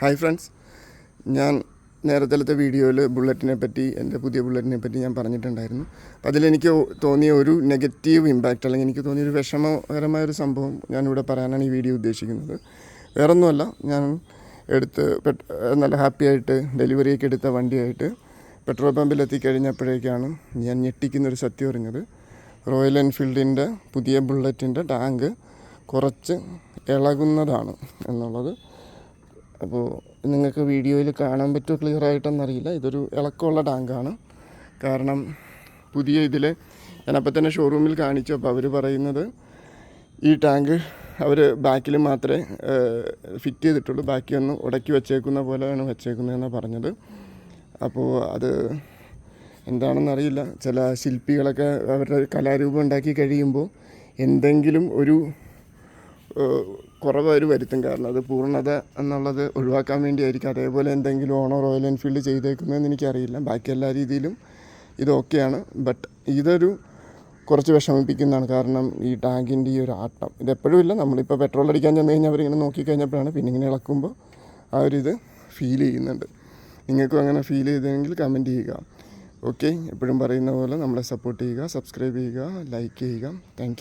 Hi friends. ഞാൻ നേരത്തെ വീഡിയോയിൽ ബുള്ളറ്റിനെ പറ്റി എന്റെ പുതിയ ബുള്ളറ്റിനെ പറ്റി ഞാൻ പറഞ്ഞിട്ടുണ്ടായിരുന്നു. അപ്പോൾ അതിലെനിക്ക് തോന്നിയ ഒരു നെഗറ്റീവ് ഇമ്പാക്റ്റ് അല്ലെങ്കിൽ എനിക്ക് തോന്നിയ ഒരു വിഷമകരമായ ഒരു സംഭവം ഞാനിവിടെ പറയാനാണ് ഈ വീഡിയോ ഉദ്ദേശിക്കുന്നത്. വേറൊന്നുമല്ല ഞാൻ എടുത്ത് നല്ല ഹാപ്പി ആയിട്ട് ഡെലിവറിയൊക്കെ എടുത്ത വണ്ടിയായിട്ട് പെട്രോൾ പമ്പിൽ എത്തിക്കഴിഞ്ഞപ്പോഴേക്കാണ് ഞാൻ ഞെട്ടിക്കുന്നൊരു സത്യം അറിഞ്ഞത്. റോയൽ എൻഫീൽഡിന്റെ പുതിയ ബുള്ളറ്റിന്റെ ടാങ്ക് കുറച്ച് ഇളകുന്നതാണ് എന്നുള്ളത്. അപ്പോൾ നിങ്ങൾക്ക് വീഡിയോയിൽ കാണാൻ പറ്റുമോ ക്ലിയർ ആയിട്ടെന്നറിയില്ല. ഇതൊരു ഇളക്കമുള്ള ടാങ്കാണ് കാരണം പുതിയ ഇതിൽ ഞാനപ്പോൾ തന്നെ ഷോറൂമിൽ കാണിച്ചു. അപ്പോൾ അവർ പറയുന്നത് ഈ ടാങ്ക് അവർ ബാക്കിൽ മാത്രമേ ഫിറ്റ് ചെയ്തിട്ടുള്ളൂ. ബാക്കി ഒന്ന് ഉടക്കി വെച്ചേക്കുന്ന പോലെയാണ് വെച്ചേക്കുന്നതെന്നാണ് പറഞ്ഞത്. അപ്പോൾ അത് എന്താണെന്നറിയില്ല. ചില ശില്പികളൊക്കെ അവരുടെ കലാരൂപം ഉണ്ടാക്കി കഴിയുമ്പോൾ എന്തെങ്കിലും ഒരു കുറവ് അവർ വരുത്തും. കാരണം അത് പൂർണത എന്നുള്ളത് ഒഴിവാക്കാൻ വേണ്ടിയായിരിക്കും. അതേപോലെ എന്തെങ്കിലും ഓണോ റോയൽ എൻഫീൽഡ് ചെയ്തേക്കുന്നതെന്ന് എനിക്കറിയില്ല. ബാക്കി എല്ലാ രീതിയിലും ഇത് ഓക്കെയാണ്. ബട്ട് ഇതൊരു കുറച്ച് വിഷമിപ്പിക്കുന്നതാണ്. കാരണം ഈ ടാങ്കിന്റെ ഈ ഒരു ആട്ടം ഇതെപ്പോഴും ഇല്ല. നമ്മളിപ്പോൾ പെട്രോൾ അടിക്കാൻ ചെന്ന് കഴിഞ്ഞാൽ അവരിങ്ങനെ നോക്കിക്കഴിഞ്ഞപ്പോഴാണ് പിന്നെ ഇങ്ങനെ ഇളക്കുമ്പോൾ ആ ഒരു ഇത് ഫീൽ ചെയ്യുന്നുണ്ട്. നിങ്ങൾക്കും അങ്ങനെ ഫീൽ ചെയ്തെങ്കിൽ കമന്റ് ചെയ്യുക. ഓക്കെ എപ്പോഴും പറയുന്ന പോലെ നമ്മളെ സപ്പോർട്ട് ചെയ്യുക സബ്സ്ക്രൈബ് ചെയ്യുക ലൈക്ക് ചെയ്യുക. താങ്ക്